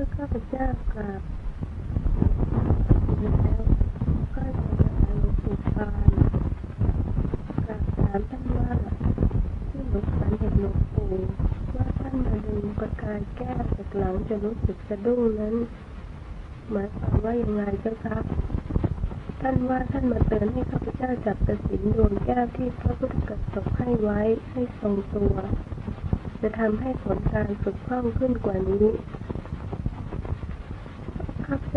มื่อข้าพเจ้ากราบแล้วก็จะไปหาลวงปู่ปานกราบถามท่านว่าที่หลวงฝันเห็นหลวงปู่ว่าท่านมาดึงประกายแก้วจากหลังจะรู้สึกสะดุ้งนั้น หมายความว่าอยังไงเจ้าคะท่านว่าท่านมาเตือนให้ข้าพเจ้าจับตัดสินดวงแก้วที่พระพุทธกัสสปให้ไว้ให้ทรงตัว จะทำให้ผลการฝึกคล่องขึ้นกว่านี้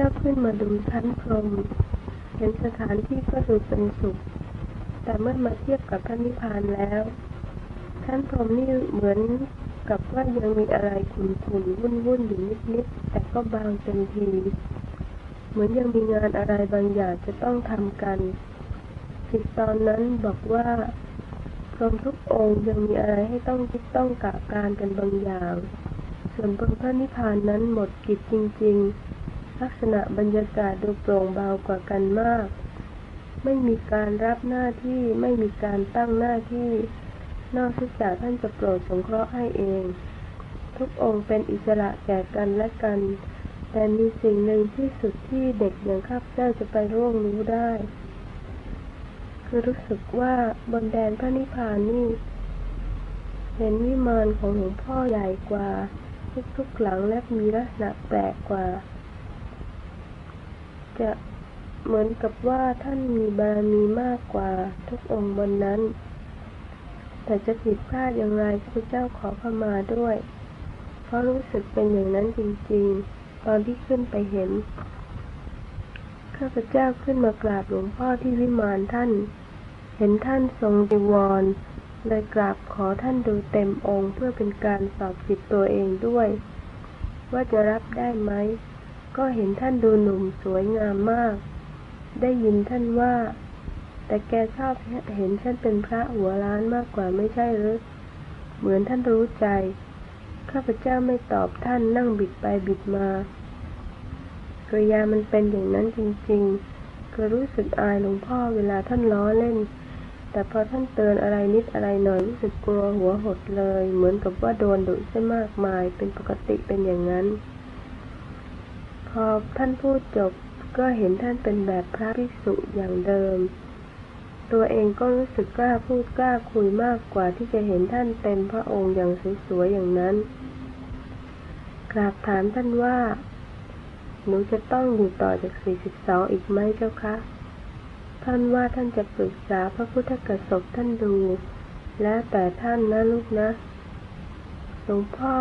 จ้าขึ้นมาดูชั้นพรหมเห็นสถานที่ก็ดูเป็นสุข แต่เมื่อมาเทียบกับพระนิพพานแล้วชั้นพรหมนี่เหมือนกับว่ายังมีอะไรขุ่นๆวุ่นๆอยู่นิดๆแต่ก็บางเต็มทีเหมือนยังมีงานอะไรบางอย่างจะต้องทำกันจิตตอนนั้นบอกว่าพรหมทุกองค์ยังมีอะไรให้ต้องคิดต้องกะการกันบางอย่าง ส่วนบนพระนิพพานนั้นหมดกิจจริง ๆ ลักษณะบรรยากาศดูโปร่งเบากว่ากันมาก ไม่มีการรับหน้าที่ไม่มีการตั้งหน้าที่ นอกจากท่านจะโปรดสงเคราะห์ให้เอง ทุกองค์เป็นอิสระแก่กันและกัน แต่มีสิ่งหนึ่งที่สุดที่เด็กอย่างข้าพเจ้าจะไปร่วงรู้ได้ คือรู้สึกว่าบนแดนพระนิพพานนี่เห็นวิมานของหลวงพ่อใหญ่กว่า ทุกๆหลังและมีลักษณะแปลกกว่า จะเหมือนกับว่าท่านมีบารมีมากกว่าทุกองค์บนนั้น แต่จะผิดพลาดอย่างไรพระเจ้าขอขมาด้วย เพราะรู้สึกเป็นอย่างนั้นจริงๆ ตอนที่ขึ้นไปเห็น ข้าพเจ้าขึ้นมากราบหลวงพ่อที่วิมานท่าน เห็นท่านทรงจีวรเลยกราบขอท่านดูเต็มองค์เพื่อเป็นการสอบจิตตัวเองด้วย ว่าจะรับได้ไหม ก็เห็นท่านดูหนุ่มสวยงามมาก ได้ยินท่านว่า แต่แกชอบเห็นฉันเป็นพระหัวล้านมากกว่าไม่ใช่หรือ เหมือนท่านรู้ใจ ข้าพเจ้าไม่ตอบท่านนั่งบิดไปบิดมากริยามันเป็นอย่างนั้นจริงๆก็รู้สึกอายหลวงพ่อเวลาท่านล้อเล่น แต่พอท่านเตือนอะไรนิดอะไรหน่อยรู้สึกกลัวหัวหดเลย เหมือนกับว่าโดนดุซะมากมายเป็นปกติเป็นอย่างนั้น พอท่านพูดจบก็เห็นท่านเป็นแบบพระภิกษุอย่างเดิม ตัวเองก็รู้สึกกล้าพูดกล้าคุยมากกว่าที่จะเห็นท่านเต็มพระองค์อย่างสวยๆอย่างนั้น กราบถามท่านว่า หนูจะต้องอยู่ต่อจาก 42 อีกไหมเจ้าคะ ท่านว่าท่านจะปรึกษาพระพุทธกสบท่านดู แล้วแต่ท่านนะลูกนะ หลวงพ่อ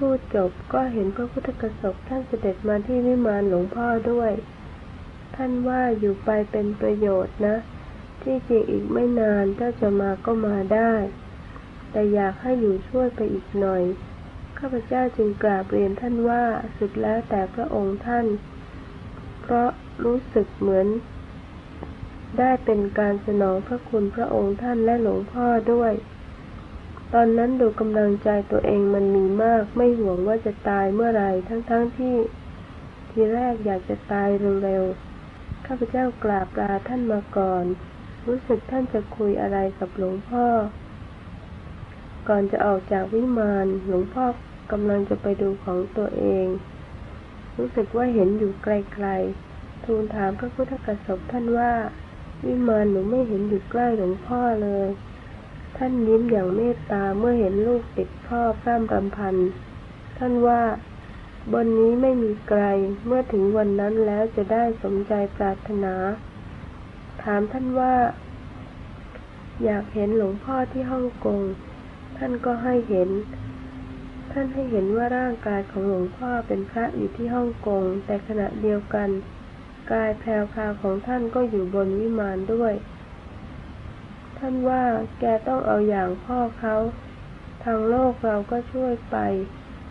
พูดจบก็เห็นพระพุทธกสบท่านเสด็จมาที่วิมานหลวงพ่อด้วย ท่านว่าอยู่ไปเป็นประโยชน์นะ ที่จริงอีกไม่นานถ้าจะมาก็มาได้ แต่อยากให้อยู่ช่วยไปอีกหน่อย ข้าพเจ้าจึงกราบเรียนท่านว่าสุดแล้วแต่พระองค์ท่าน เพราะรู้สึกเหมือน ได้เป็นการสนองพระคุณพระองค์ท่านและหลวงพ่อด้วย ตอนนั้นดูกำลังใจตัวเองมันมีมาก ไม่ห่วงว่าจะตายเมื่อไรทั้งๆทที่ ทีแรกอยากจะตายเร็วๆข้าพเจ้ากราบลาท่านมาก่อน รู้สึกท่านจะคุยอะไรกับหลวงพ่อ ก่อนจะออกจากวิมานหลวงพ่อกำลังจะไปดูของตัวเอง รู้สึกว่าเห็นอยู่ไกลๆ ทูลถามพระพุทธกสบท่านว่า วิมานหนูไม่เห็นอยู่ใกล้หลวงพ่อเลย ท่านยิ้มอย่างเมตตาเมื่อเห็นลูกติดพ่อพร่ำรำพัน ท่านว่า บนนี้ไม่มีไกล เมื่อถึงวันนั้นแล้วจะได้สมใจปรารถนา ถามท่านว่า อยากเห็นหลวงพ่อที่ฮ่องกง ท่านก็ให้เห็น ท่านให้เห็นว่าร่างกายของหลวงพ่อเป็นพระอยู่ที่ฮ่องกง แต่ขณะเดียวกัน กายแพรวพาวของท่านก็อยู่บนวิมานด้วย ท่านว่าแกต้องเอาอย่างพ่อเขาทางโลกเราก็ช่วยไป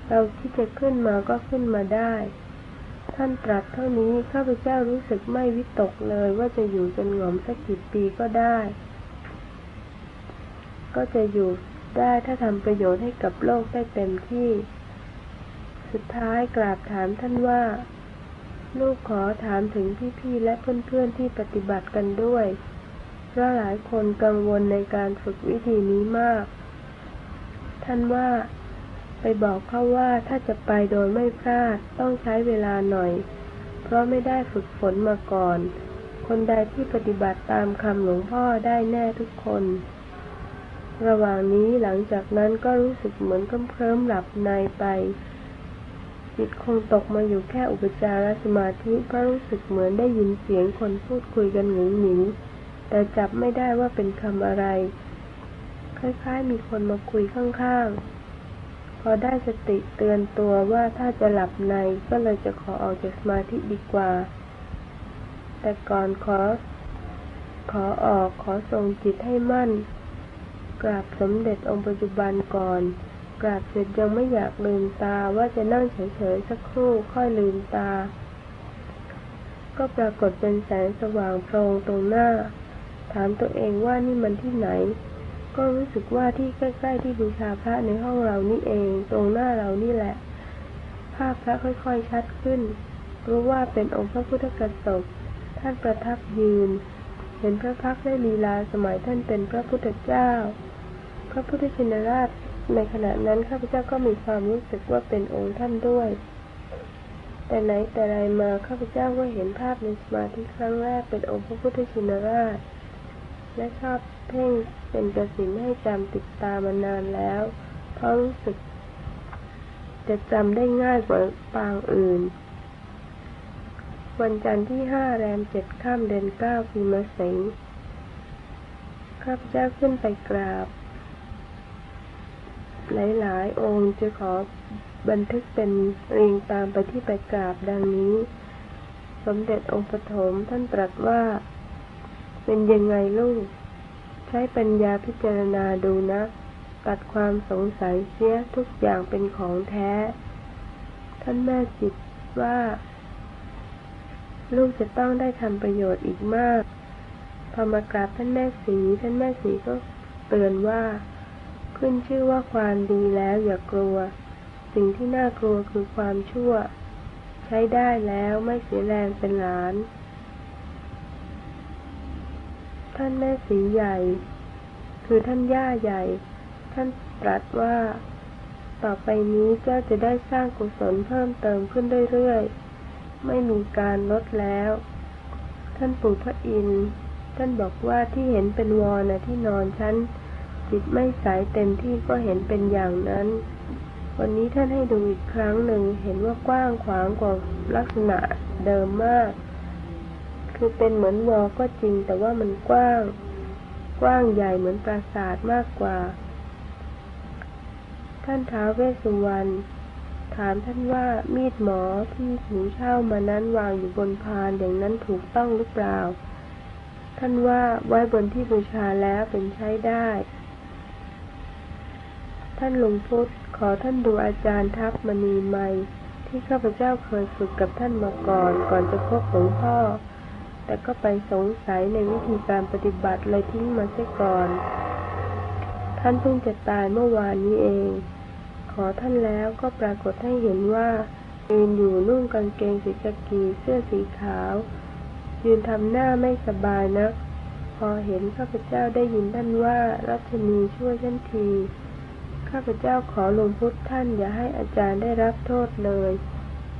เราที่จะขึ้นมาก็ขึ้นมาได้ ท่านตรัสเท่านี้ข้าพเจ้ารู้สึกไม่วิตกเลยว่าจะอยู่จนหงอมสักกี่ปีก็ได้ ก็จะอยู่ได้ถ้าทำประโยชน์ให้กับโลกได้เต็มที่ สุดท้ายกราบถามท่านว่า ลูกขอถามถึงพี่ๆและเพื่อนๆที่ปฏิบัติกันด้วย เพราะหลายคนกังวลในการฝึกวิธีนี้มาก ท่านว่า ไปบอกเขาว่าถ้าจะไปโดยไม่พลาดต้องใช้เวลาหน่อย เพราะไม่ได้ฝึกฝนมาก่อน คนใดที่ปฏิบัติตามคำหลวงพ่อได้แน่ทุกคน ระหว่างนี้หลังจากนั้นก็รู้สึกเหมือนเคลิ้มหลับในไป จิตคงตกมาอยู่แค่อุปจารสมาธิเพราะรู้สึกเหมือนได้ยินเสียงคนพูดคุยกันหงุหงิง แต่จับไม่ได้ว่าเป็นคำอะไร คล้ายๆมีคนมาคุยข้างๆ พอได้สติเตือนตัวว่าถ้าจะหลับในก็เลยจะขอออกจากสมาธิดีกว่า แต่ก่อนขอ ขอออกขอส่งจิตให้มั่น กราบสมเด็จองค์ปัจจุบันก่อน กราบเสร็จยังไม่อยากลืมตาว่าจะนั่งเฉยๆสักครู่ค่อยลืมตา ก็ปรากฏเป็นแสงสว่างโพรงตรงหน้า ถามตัวเองว่านี่มันที่ไหน ก็รู้สึกว่าที่ใกล้ ๆ ที่บูชาพระในห้องเรานี่เอง ตรงหน้าเรานี่แหละ ภาพพระค่อยๆชัดขึ้น รู้ว่าเป็นองค์พระพุทธกสบท่านประทับยืน เห็นพระพักได้ลีลาสมัยท่านเป็นพระพุทธเจ้า พระพุทธชินราชในขณะนั้นข้าพเจ้าก็มีความรู้สึกว่าเป็นองค์ท่านด้วย แต่ไหนแต่ไรมาข้าพเจ้าก็เห็นภาพในสมาธิครั้งแรกเป็นองค์พระพุทธชินราช และชอบเพ่งเป็นกสินให้จำติดตามานานแล้ว เพราะรู้สึก จะจำได้ง่ายกว่าปางอื่น วันจันทร์ที่ห้าแรมเจ็ดข้ามเดือนเก้าปีมะเสงข้าพเจ้าขึ้นไปกราบ หลายๆ องค์จะขอบันทึกเป็นเรียงตามไปที่ไปกราบดังนี้ สมเด็จองค์ปฐมท่านตรัสว่า เป็นยังไงลูก ใช้ปัญญาพิจารณาดูนะ ตัดความสงสัยเสียทุกอย่างเป็นของแท้ ท่านแม่จิตว่า ลูกจะต้องได้ทำประโยชน์อีกมาก พอมากราบท่านแม่สีท่านแม่สีก็เตือนว่า ขึ้นชื่อว่าความดีแล้วอย่ากลัว สิ่งที่น่ากลัวคือความชั่ว ใช้ได้แล้วไม่เสียแรงเป็นหลาน ท่านแม่สีใหญ่ คือท่านย่าใหญ่ ท่านตรัสว่า ต่อไปนี้เจ้าจะได้สร้างกุศลเพิ่มเติมขึ้นเรื่อยๆ ไม่มีการลดแล้ว ท่านปู่พระอินทร์ท่านบอกว่าที่เห็นเป็นวอนะที่นอนชั้นจิตไม่ใสเต็มที่ก็เห็นเป็นอย่างนั้น วันนี้ท่านให้ดูอีกครั้งหนึ่งเห็นว่ากว้างขวางกว่าลักษณะเดิมมาก คือเป็นเหมือนวอก็จริง แต่ว่ามันกว้าง กว้างใหญ่เหมือนปราสาทมากกว่า ท่านท้าวเวสสุวรรณถามท่านว่ามีดหมอที่หนูเช่ามานั้นวางอยู่บนพานอย่างนั้นถูกต้องหรือเปล่า ท่านว่าไว้บนที่บูชาแล้วเป็นใช้ได้ ท่านหลวงพุทธขอท่านดูอาจารย์ทัพมณีไมที่ข้าพเจ้าเคยฝึกกับท่านมาก่อน ก่อนจะพบหลวงพ่อ แต่ก็ไปสงสัยในวิธีการปฏิบัติเลยทิ้งมาเสียก่อน ท่านเพิ่งจะตายเมื่อวานนี้เอง ขอท่านแล้วก็ปรากฏให้เห็นว่ายืนอยู่นุ่งกางเกงสีกากีเสื้อสีขาว ยืนทำหน้าไม่สบายนัก พอเห็นข้าพเจ้าได้ยินท่านว่ารัชนีช่วยท่านที ข้าพเจ้าขอหลวงพุทธท่านอย่าให้อาจารย์ได้รับโทษเลย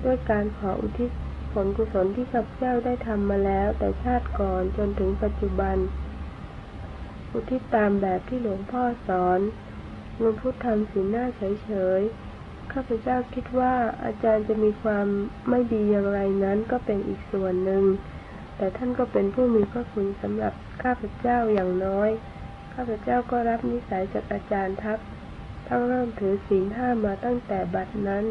ด้วยการขออุทิศ ผลกุศลที่ข้าพเจ้าได้ทำมาแล้ว แต่ชาติก่อนจนถึงปัจจุบัน อุทิศตามแบบที่หลวงพ่อสอนหลงพุทธทำสีหน้าเฉยๆ ข้าพเจ้าคิดว่าอาจารย์จะมีความไม่ดีอย่างไรนั้นก็เป็นอีกส่วนหนึ่ง แต่ท่านก็เป็นผู้มีพระคุณสำหรับข้าพเจ้าอย่างน้อย ข้าพเจ้าก็รับนิสัยจากอาจารย์ทัพ ทั้งเริ่มถือศีลห้ามาตั้งแต่บัดนั้น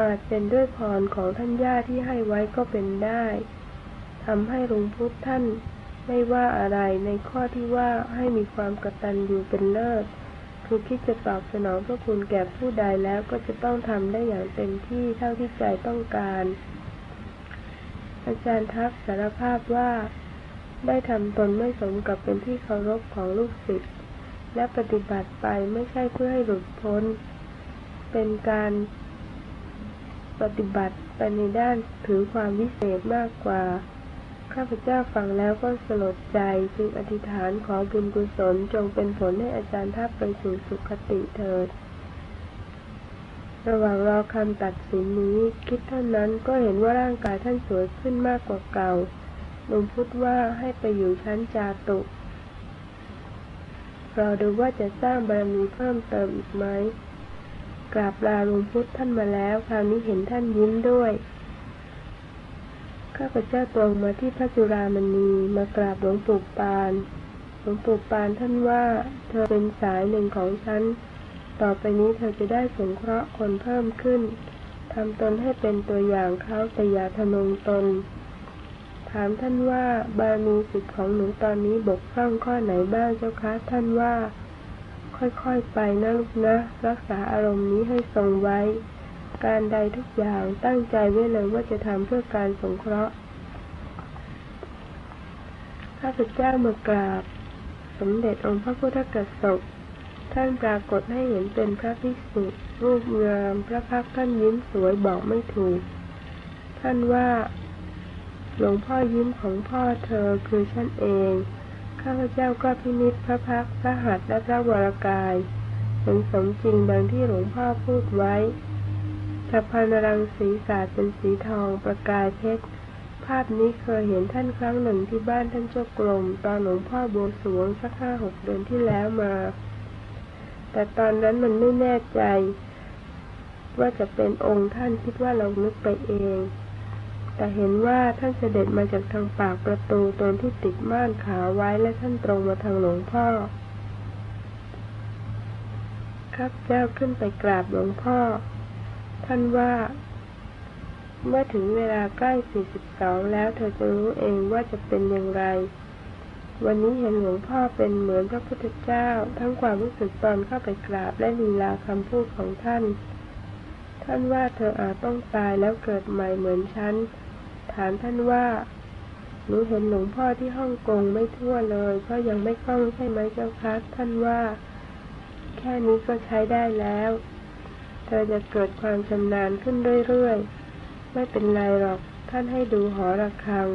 อาจเป็นด้วยพรของท่านย่าที่ให้ไว้ก็เป็นได้ทำให้หลวงพุทธท่านไม่ว่าอะไรในข้อที่ว่าให้มีความกตัญญูเป็นเลิศคือคิดจะตอบสนองพระคุณแก่ผู้ใดแล้วก็จะต้องทำได้อย่างเต็มที่เท่าที่ใจต้องการ อาจารย์ทักสารภาพว่า ได้ทำตนไม่สมกับเป็นที่เคารพของลูกศิษย์และปฏิบัติไปไม่ใช่เพื่อให้หลุดพ้น เป็นการ ปฏิบัติไปในด้านถือความวิเศษมากกว่า ข้าพเจ้าฟังแล้วก็สลดใจจึงอธิษฐานขอบุญกุศลจงเป็นผลให้อาจารย์ทัพไปสู่สุคติเถิด ระหว่างรอคำตัดสินนี้ คิดเท่านั้นก็เห็นว่าร่างกายท่านสวยขึ้นมากกว่าเก่าหลวงพุทธว่าให้ไปอยู่ชั้นจาตุเราดูว่าจะสร้างบารมีเพิ่มเติมอีกไหม กราบลาหลวงพุทธท่านมาแล้ว คราวนี้เห็นท่านยิ้มด้วย ข้าพเจ้าตรงมาที่พระจุรามณีมากราบหลวงปู่ปาน หลวงปู่ปานท่านว่า เธอเป็นสายหนึ่งของฉัน ต่อไปนี้เธอจะได้สงเคราะห์คนเพิ่มขึ้นทำตนให้เป็นตัวอย่างเขาแต่อย่าทะนงตน ถามท่านว่าบารมีสิทธิ์ของหนูตอนนี้บกพร่องข้อไหนบ้างเจ้าคะท่านว่า ค่อยๆไปนะลูกนะ รักษาอารมณ์นี้ให้ทรงไว้ การใดทุกอย่างตั้งใจไว้เลยว่าจะทำเพื่อการสงเคราะห์ข้าพเจ้ามากราบ สมเด็จองค์พระพุทธกษัตริย์ท่านปรากฏให้เห็นเป็นพระภิกษุรูปงามพระพักท่านยิ้มสวยบอกไม่ถูก ท่านว่าหลวงพ่อยิ้มของพ่อเธอคือฉันเอง ข้าพเจ้าก็พินิจพระพักพระหัตถ์และพระวรากายเห็นสมจริงดังที่หลวงพ่อพูดไว้สะพานรังสีสาดเป็นสีทองประกายเพชร ภาพนี้เคยเห็นท่านครั้งหนึ่งที่บ้านท่านเจ้ากรมตอนหลวงพ่อบวงสรวงสักห้าหกเดือนที่แล้วมา แต่ตอนนั้นมันไม่แน่ใจ ว่าจะเป็นองค์ท่านคิดว่าเรานึกไปเอง แต่เห็นว่าท่านเสด็จมาจากทางปากประตูตนที่ติดม่านขาวไว้และท่านตรงมาทางหลวงพ่อครับเจ้าขึ้นไปกราบหลวงพ่อ ท่านว่า เมื่อถึงเวลาใกล้42แล้วเธอจะรู้เองว่าจะเป็นอย่างไร วันนี้เห็นหลวงพ่อเป็นเหมือนพระพุทธเจ้า ทั้งความรู้สึกตอนเข้าไปกราบและลีลาคำพูดของท่าน ท่านว่าเธออาจต้องตายแล้วเกิดใหม่เหมือนฉัน ถามท่านว่าหนูเห็นหลวงพ่อที่ฮ่องกงไม่ทั่วเลยเพราะยังไม่คล่องใช่ไหมเจ้าคะท่านว่า แค่นี้ก็ใช้ได้แล้ว เธอจะเกิดความชำนาญขึ้นเรื่อยๆ ไม่เป็นไรหรอก ท่านให้ดูหอระฆัง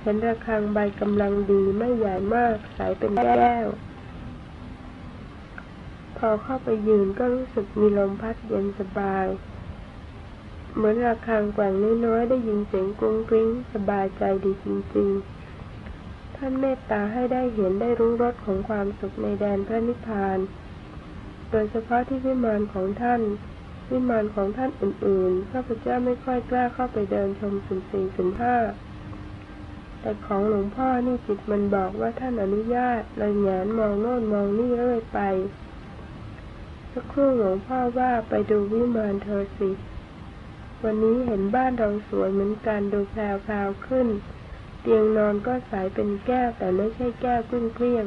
เห็นระฆังใบกำลังดีไม่ใหญ่มากใสเป็นแก้ว พอเข้าไปยืนก็รู้สึกมีลมพัดเย็นสบาย เหมือนระฆังแกว่งน้อยๆได้ยินเสียงกรุงกริ้งสบายใจดีจริงๆ ท่านเมตตาให้ได้เห็นได้รู้รสของความสุขในแดนพระนิพพาน โดยเฉพาะที่วิมานของท่าน วิมานของท่านอื่นๆข้าพเจ้าไม่ค่อยกล้าเข้าไปเดินชมสุ่มสี่สุ่มห้าแต่ของหลวงพ่อนี่จิตมันบอกว่าท่านอนุญาตเลยแงนมองโน่นมองนี่เรื่อยไปสักครู่หลวงพ่อว่าไปดูวิมานเธอสิ วันนี้เห็นบ้านเราสวยเหมือนกันดูแพรวๆขึ้น เตียงนอนก็ใสเป็นแก้วแต่ไม่ใช่แก้วกุ้งเกลี้ยง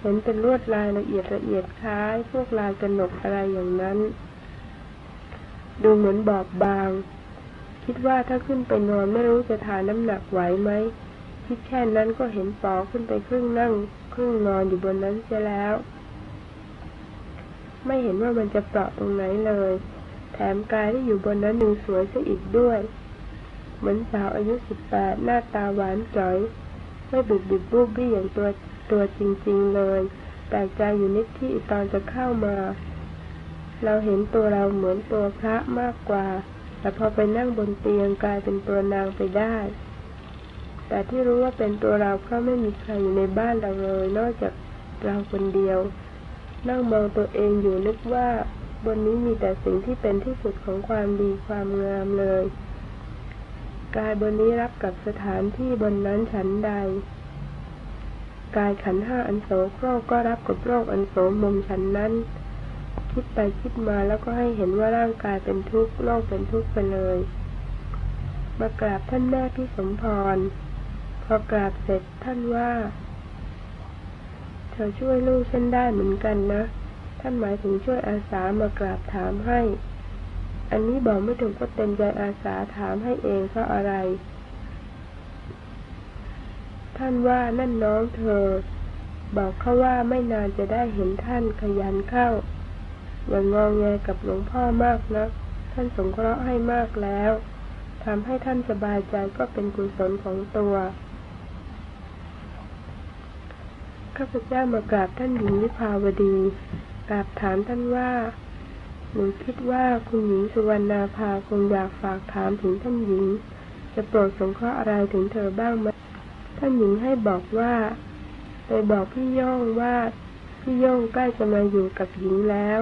เห็นเป็นลวดลายละเอียดละเอียดคล้าย พวกลายกระหนกอะไรอย่างนั้น ดูเหมือนบอบบาง คิดว่าถ้าขึ้นไปนอนไม่รู้จะทานน้ำหนักไหวไหมคิดแค่นั้นก็เห็นปอขึ้นไปครึ่งนั่ง ครึ่งนอนอยู่บนนั้นเสียแล้ว ไม่เห็นว่ามันจะเปราะตรงไหนเลย แถมกายที่อยู่บนนั้นยังสวยซะอีกด้วย เหมือนสาวอายุสิบแปดหน้าตาหวานจ๋อย ไม่บุบบิบบูบบี้อย่างตัวตัวจริง ๆเลย แปลกใจอยู่นิดที่ตอนจะเข้ามา เราเห็นตัวเราเหมือนตัวพระมากกว่า แต่พอไปนั่งบนเตียงกลายเป็นตัวนางไปได้ แต่ที่รู้ว่าเป็นตัวเราเพราะไม่มีใครอยู่ในบ้านเราเลย นอกจากเราคนเดียว นั่งมองตัวเองอยู่นึกว่า บนนี้มีแต่สิ่งที่เป็นที่สุดของความดีความงามเลย กายบนนี้รับกับสถานที่บนนั้นฉันใด กายขันห้าอันโสโครกก็รับกับโรคอันโสมมฉันนั้น คิดไปคิดมาแล้วก็ให้เห็นว่าร่างกายเป็นทุกข์โลกเป็นทุกข์ไปเลย มากราบท่านแม่พี่สมพร พอกราบเสร็จท่านว่า เธอช่วยลูกฉันได้เหมือนกันนะ ท่านหมายถึงช่วยอาสามากราบถามให้ อันนี้บอกไม่ถูกก็เต็มใจอาสาถามให้เองเพราะอะไร ท่านว่านั่นน้องเธอ บอกเขาว่าไม่นานจะได้เห็นท่านขยันเข้า อย่างงองแงกับหลวงพ่อมากนะท่านสงเคราะห์ให้มากแล้วทำให้ท่านสบายใจก็เป็นกุศลของตัวข้าพเจ้ามากราบท่านหญิงวิภาวดี กราบถามท่านว่า หนูคิดว่าคุณหญิงสุวรรณาภาคงอยากฝากถามถึงท่านหญิง จะโปรดสงเคราะห์อะไรถึงเธอบ้างไหมท่านหญิงให้บอกว่าไปบอกพี่ย่องว่าพี่ย่องใกล้จะมาอยู่กับหญิงแล้ว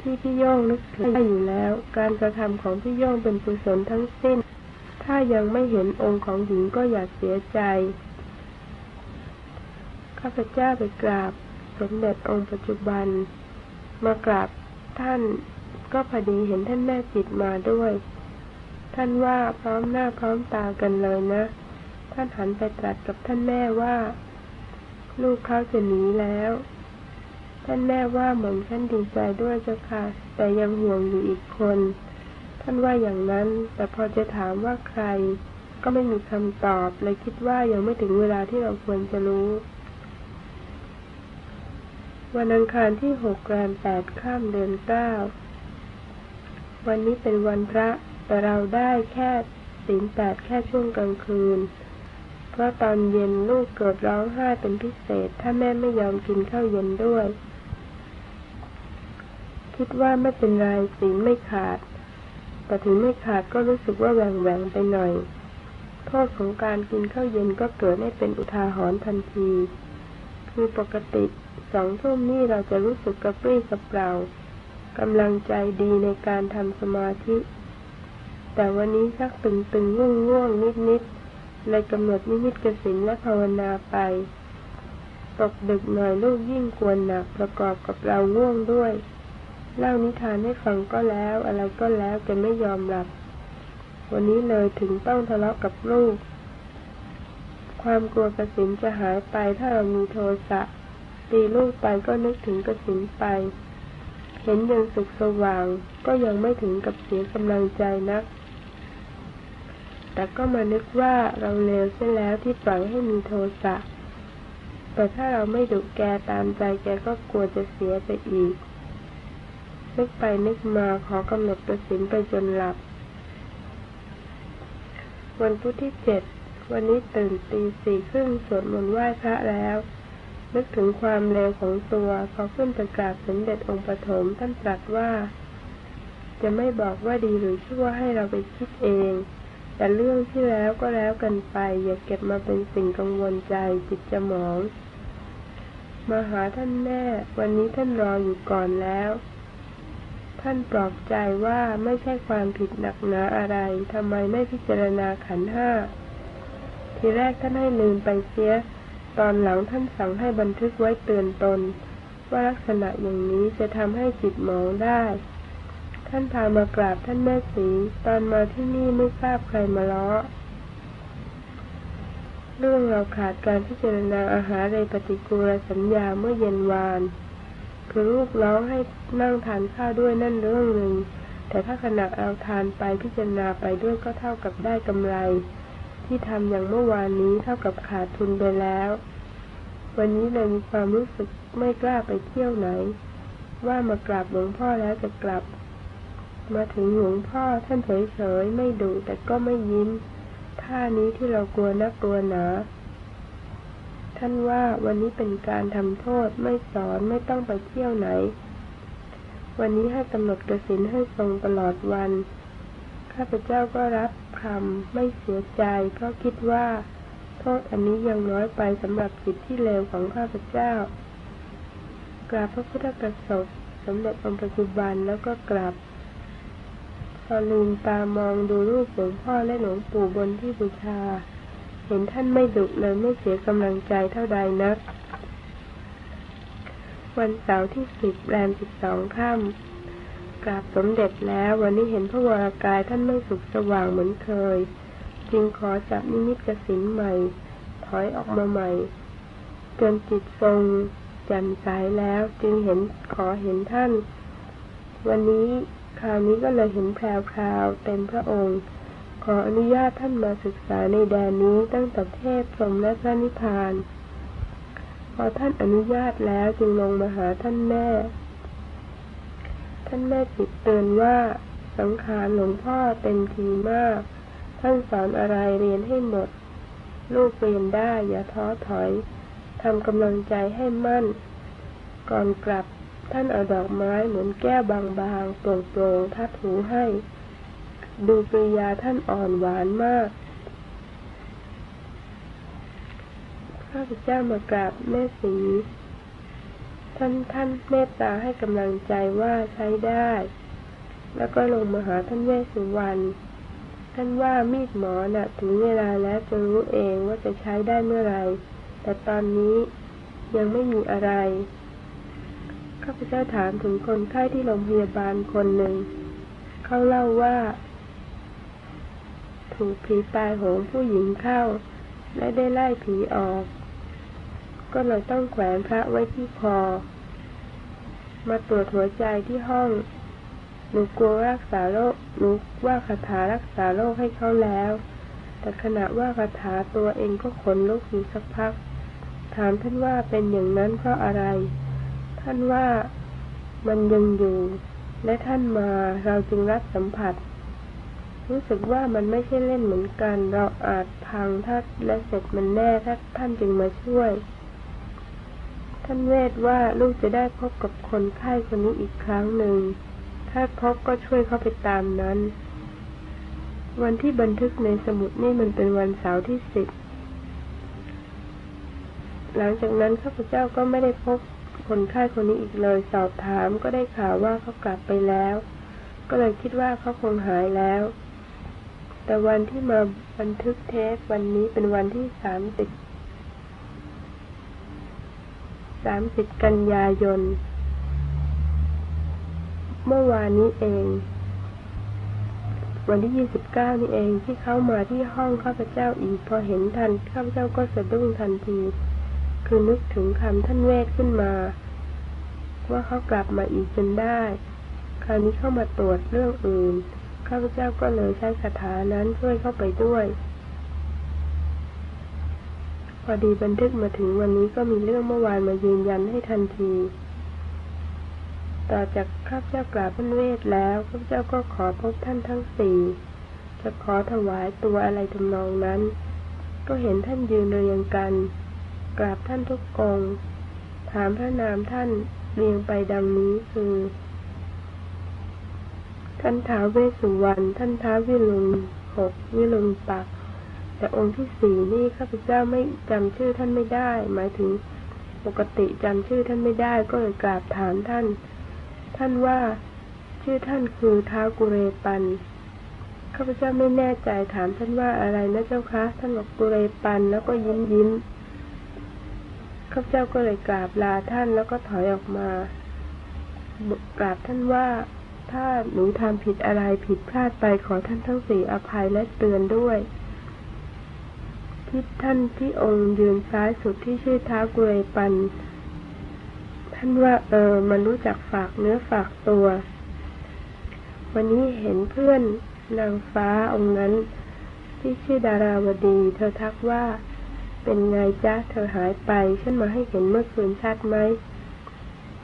ที่พี่ย่องนึกถึงได้อยู่แล้ว การกระทำของพี่ย่องเป็นกุศลทั้งสิ้น ถ้ายังไม่เห็นองค์ของหญิงก็อย่าเสียใจข้าพเจ้าไปกราบ สมเด็จองค์ปัจจุบัน มากราบท่านก็พอดีเห็นท่านแม่จิตมาด้วย ท่านว่าพร้อมหน้าพร้อมตากันเลยนะ ท่านหันไปตรัสกับท่านแม่ว่า ลูกเขาจะหนีแล้ว ท่านแม่ว่าเหมือนท่านดีใจด้วยเจ้าค่ะ แต่ยังห่วงอยู่อีกคน ท่านว่าอย่างนั้น แต่พอจะถามว่าใคร ก็ไม่มีคำตอบเลยคิดว่ายังไม่ถึงเวลาที่เราควรจะรู้ วันอังคารที่หกแรมแปดข้ามเดือนเก้า วันนี้เป็นวันพระ แต่เราได้แค่ศีลแปดแค่ช่วงกลางคืน เพราะตอนเย็นลูกเกิดร้องไห้เป็นพิเศษ ถ้าแม่ไม่ยอมกินข้าวเย็นด้วย คิดว่าไม่เป็นไรศีลไม่ขาด แต่ถึงไม่ขาดก็รู้สึกว่าแหว่งแหวงไปหน่อยโทษของการกินข้าวเย็นก็เกิดให้เป็นอุทาหรณ์ทันที คือปกติ สองทุ่มนี้เราจะรู้สึกกระปรี้กระเปร่ากำลังใจดีในการทำสมาธิ แต่วันนี้ชักตึงตึงง่วงง่วงนิดนิดเลยกำหนดนิมิตกสินและภาวนาไป ตกดึกหน่อยลูกยิ่งกวนหนักประกอบกับเราง่วงด้วย เล่านิทานให้ฟังก็แล้วอะไรก็แล้วแกไม่ยอมหลับ วันนี้เลยถึงต้องทะเลาะกับลูก ความกลัวกระสินจะหายไปถ้าเรามีโทสะ ตีลูกไปก็นึกถึงกระสินไป เห็นยังสุขสว่าง ก็ยังไม่ถึงกับเสียกำลังใจนัก แต่ก็มานึกว่าเราเลวเสียแล้วที่ปล่อยให้มีโทสะ แต่ถ้าเราไม่ดุแกตามใจแกก็กลัวจะเสียไปอีก นึกไปนึกมาขอกำหนดกระสินไปจนหลับ วันพุธที่เจ็ดวันนี้ตื่นตีสี่ครึ่งสวดมนต์ไหว้พระแล้ว นึกถึงความเลวของตัวพอขึ้นไปกราบสมเด็จองค์ปฐมท่านตรัสว่า จะไม่บอกว่าดีหรือชั่วให้เราไปคิดเอง แต่เรื่องที่แล้วก็แล้วกันไป อย่าเก็บมาเป็นสิ่งกังวลใจจิตจะหมองมาหาท่านแม่วันนี้ท่านรออยู่ก่อนแล้ว ท่านปลอบใจว่าไม่ใช่ความผิดหนักหนาอะไรทำไมไม่พิจารณาขันห้า ทีแรกท่านให้ลืมไปเสีย ตอนหลังท่านสั่งให้บันทึกไว้เตือนตน ว่าลักษณะอย่างนี้จะทำให้จิตหมองได้ ท่านพามากราบท่านแม่สีตอนมาที่นี่ไม่ทราบใครมาล้อเรื่องเราขาดการพิจารณาอาหารในปฏิกูลสัญญาเมื่อเย็นวาน คือลูกร้องให้นั่งทานข้าวด้วยนั่นเรื่องหนึ่ง แต่ถ้าขณะเราทานไปพิจารณาไปด้วยก็เท่ากับได้กำไร ที่ทำอย่างเมื่อวานนี้เท่ากับขาดทุนไปแล้ว วันนี้เลยมีความรู้สึกไม่กล้าไปเที่ยวไหน ว่ามากราบหลวงพ่อแล้วจะกลับ มาถึงหลวงพ่อท่านเฉยๆไม่ดุแต่ก็ไม่ยิ้มท่านี้ที่เรากลัวนักกลัวหนาท่านว่าวันนี้เป็นการทำโทษไม่สอนไม่ต้องไปเที่ยวไหน วันนี้ให้กำหนดกระสินให้ทรงตลอดวัน ข้าพเจ้าก็รับคำไม่เสียใจ เพราะคิดว่า โทษอันนี้ยังน้อยไปสำหรับจิตที่เลวของข้าพเจ้ากราบพระพุทธกสบสมเด็จองค์ปัจจุบันแล้วก็กราบพอลืมตามองดูรูปหลวงพ่อและหลวงปู่บนที่บูชา เห็นท่านไม่ดุเลยไม่เสียกำลังใจเท่าใดนัก วันเสาร์ที่สิบแรมสิบสองค่ำ ราบสมเด็จแล้ววันนี้เห็นพระวรากายท่านไม่สุขสว่างเหมือนเคย จึงขอจับนิมิตกสินใหม่ ถอยออกมาใหม่ จนจิตทรงแจ่มใสแล้วจึงเห็นขอเห็นท่าน วันนี้คราวนี้ก็เลยเห็นแพรวคราวเต็มพระองค์ ขออนุญาตท่านมาศึกษาในแดนนี้ตั้งแต่เทพสมและพระนิพพานพอท่านอนุญาตแล้วจึงลงมาหาท่านแม่ ท่านแม่จิตเตือนว่าสังขารหลวงพ่อเต็มทีมาก ท่านสอนอะไรเรียนให้หมด ลูกเรียนได้อย่าท้อถอยทำกำลังใจให้มั่น ก่อนกลับท่านเอาดอกไม้เหมือนแก้วบางๆโปร่งๆทัดหูให้ ดูกริยาท่านอ่อนหวานมากข้าพเจ้ามากราบแม่สี ท่านท่านเมตตาให้กำลังใจว่าใช้ได้ แล้วก็ลงมาหาท่านเวสสุวรรณ ท่านว่ามีดหมอน่ะถึงเวลาแล้วจะรู้เองว่าจะใช้ได้เมื่อไร แต่ตอนนี้ยังไม่มีอะไร ข้าพเจ้าถามถึงคนไข้ที่โรงพยาบาลคนหนึ่ง เขาเล่าว่า ถูกผีตายโหงผู้หญิงเข้า และได้ไล่ผีออก ก็เลยต้องแขวนพระไว้ที่คอ มาตรวจหัวใจที่ห้อง หนูกลัวรักษาโรคหนูว่าคาถารักษาโรคให้เขาแล้ว แต่ขณะว่าคาถาตัวเองก็ขนลุกอยู่สักพัก ถามท่านว่าเป็นอย่างนั้นเพราะอะไร ท่านว่ามันยังอยู่ และท่านมาเราจึงรับสัมผัส รู้สึกว่ามันไม่ใช่เล่นเหมือนกัน เราอาจพังถ้าและเสร็จมันแน่ถ้าท่านจึงมาช่วย ท่านเวทว่าลูกจะได้พบกับคนไข้คนนี้อีกครั้งหนึ่ง ถ้าพบก็ช่วยเขาไปตามนั้น วันที่บันทึกในสมุดนี่มันเป็นวันเสาร์ที่สิบ หลังจากนั้นข้าพเจ้าก็ไม่ได้พบคนไข้คนนี้อีกเลย สอบถามก็ได้ข่าวว่าเขากลับไปแล้ว ก็เลยคิดว่าเขาคงหายแล้ว แต่วันที่มาบันทึกเทปวันนี้เป็นวันที่สามสิบ สามสิบกันยายน เมื่อวานนี้เอง วันที่ยี่สิบเก้านี่เองที่เขามาที่ห้องข้าพเจ้าอีก พอเห็นทันข้าพเจ้าก็สะดุ้งทันที คือนึกถึงคำท่านเวทขึ้นมา ว่าเขากลับมาอีกจนได้ คราวนี้เข้ามาตรวจเรื่องอื่น ข้าพเจ้าก็เลยใช้คาถานั้นช่วยเข้าไปด้วย อดีบันทึกมาถึงวันนี้ก็มีเรื่องเมื่อวานมายืนยันให้ทันที ต่อจากข้าพเจ้ากราบท่านเวทแล้วข้าพเจ้าก็ขอพบท่านทั้งสี่จะขอถวายตัวอะไรทำนองนั้น ก็เห็นท่านยืนเรียงกัน กราบท่านทุกองถามพระนามท่านเรียงไปดังนี้คือ ท่านท้าวเวสสุวรรณท่านท้าววิรุณหกวิรุณปัก แต่องค์ที่สี่นี่ข้าพเจ้าไม่จำชื่อท่านไม่ได้ หมายถึงปกติจำชื่อท่านไม่ได้ก็เลยกราบถามท่าน ท่านว่าชื่อท่านคือท้ากุเรปันข้าพเจ้าไม่แน่ใจถามท่านว่าอะไรนะเจ้าคะ ท่านบอกกุเรปันแล้วก็ยิ้มยิ้มข้าพเจ้าก็เลยกราบลาท่านแล้วก็ถอยออกมากราบท่านว่าถ้าหนูทำผิดอะไรผิดพลาดไปขอท่านทั้งสี่อภัยและเตือนด้วย ที่ท่านที่องค์ยืนซ้ายสุดที่ชื่อท้ากุเรปัน ท่านว่าเออมันรู้จักฝากเนื้อฝากตัว วันนี้เห็นเพื่อนนางฟ้าองค์นั้น ที่ชื่อดาราวดี เธอทักว่า เป็นไงจ๊ะเธอหายไป ฉันมาให้เห็นเมื่อคืนชัดไหม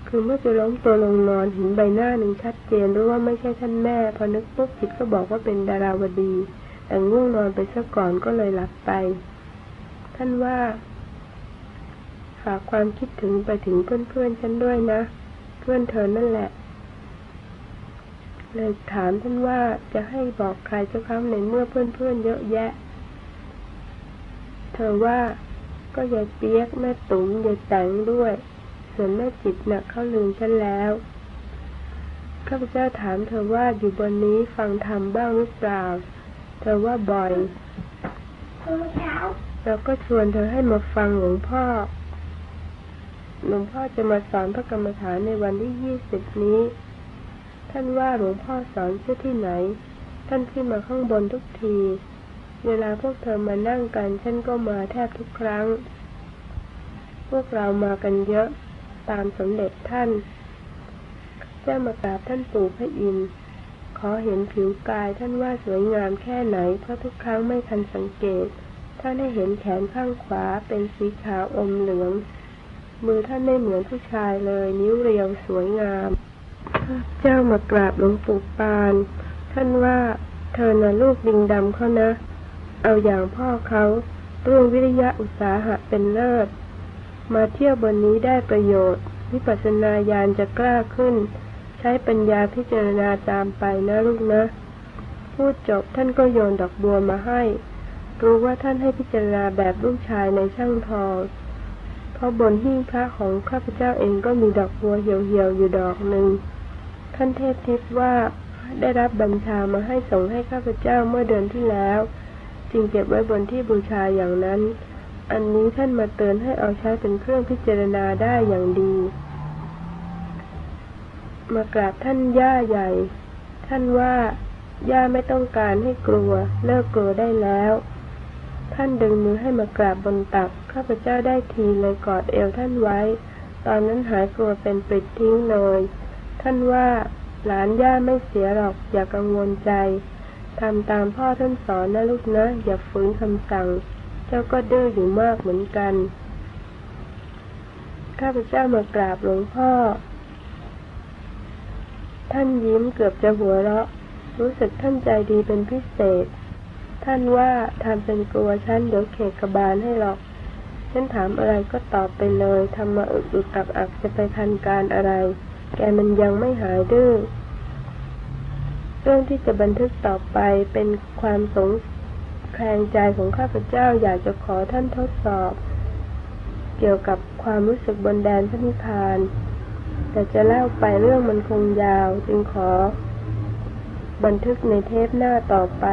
คือเมื่อจะล้มตัวลงนอนเห็นใบหน้าหนึ่งชัดเจนรู้ว่าไม่ใช่ท่านแม่ พอนึกปุ๊บจิตก็บอกว่าเป็นดาราวดี แต่ง่วงนอนไปซะก่อนก็เลยหลับไป ท่านว่า ฝากความคิดถึงไปถึงเพื่อนๆฉันด้วยนะ เพื่อนเธอนั่นแหละ เลยถามท่านว่าจะให้บอกใครเจ้าครั้ในเมื่อเพื่อนๆเยอะแยะ เธอว่าก็ยายเปียกแม่ตุ๋มยายแตงด้วย ส่วนแม่จิตน่ะเขาลืมฉันแล้วข้าพเจ้าถามเธอว่าอยู่บนนี้ฟังธรรมบ้างหรือเปล่า เธอว่าบ่อยเช้า ราก็ชวนเธอให้มาฟังหลวงพ่อ หลวงพ่อจะมาสอนพระกรรมฐานในวันที่ยี่สิบนี้ ท่านว่าหลวงพ่อสอนที่ที่ไหน ท่านขึ้นมาข้างบนทุกที เวลาพวกเธอมานั่งกันฉันก็มาแทบทุกครั้ง พวกเรามากันเยอะตามสมเด็จท่านเจ้ามากราบท่านปู่พระอินทร์ขอเห็นผิวกายท่านว่าสวยงามแค่ไหนเพราะทุกครั้งไม่ทันสังเกต ท่านได้เห็นแขนข้างขวาเป็นสีขาวอมเหลือง มือท่านไม่เหมือนผู้ชายเลย นิ้วเรียวสวยงามเจ้ามากราบหลวงปู่ปาน ท่านว่าเธอน่ะลูกดิงดำเขานะ เอาอย่างพ่อเขาเรื่องวิริยะอุตสาหะเป็นเลิศ มาเที่ยวบนนี้ได้ประโยชน์ วิปัสสนาญาณจะกล้าขึ้น ใช้ปัญญาพิจารณาตามไปนะลูกนะ พูดจบท่านก็โยนดอกบัวมาให้ รู้ว่าท่านให้พิจารณาแบบลูกชายในช่างทอง เพราะบนหิ้งพระของข้าพเจ้าเองก็มีดอกบัวเหี่ยวๆอยู่ดอกหนึ่ง ท่านเทพทิพย์ว่าได้รับบัญชามาให้ส่งให้ข้าพเจ้าเมื่อเดือนที่แล้ว จึงเก็บไว้บนที่บูชาอย่างนั้น อันนี้ท่านมาเตือนให้เอาใช้เป็นเครื่องพิจารณาได้อย่างดี มากราบท่านย่าใหญ่ ท่านว่าย่าไม่ต้องการให้กลัว เลิกกลัวได้แล้ว ท่านดึงมือให้มากราบบนตัก ข้าพเจ้าได้ทีเลยกอดเอวท่านไว้ ตอนนั้นหายกลัวเป็นปลิดทิ้งเลย ท่านว่าหลานย่าไม่เสียหรอกอย่ากังวลใจทำตามพ่อท่านสอนนะลูกนะ อย่าฝืนคำสั่ง เจ้าก็ดื้ออยู่มากเหมือนกัน ข้าพเจ้ามากราบหลวงพ่อ ท่านยิ้มเกือบจะหัวเราะ รู้สึกท่านใจดีเป็นพิเศษ ท่านว่าทำเป็นกลัวฉันเดี๋ยวเขกกบาลให้หรอก ฉันถามอะไรก็ตอบไปเลยทำมาอึกอึกอักอักจะไปทันการอะไร แกมันยังไม่หายดื้อ เรื่องที่จะบันทึกต่อไปเป็นความสงแคลงใจของข้าพเจ้าอยากจะขอท่านทดสอบ เกี่ยวกับความรู้สึกบนแดนพระนิพพาน แต่จะเล่าไปเรื่องมันคงยาวจึงขอ บันทึกในเทปหน้าต่อไป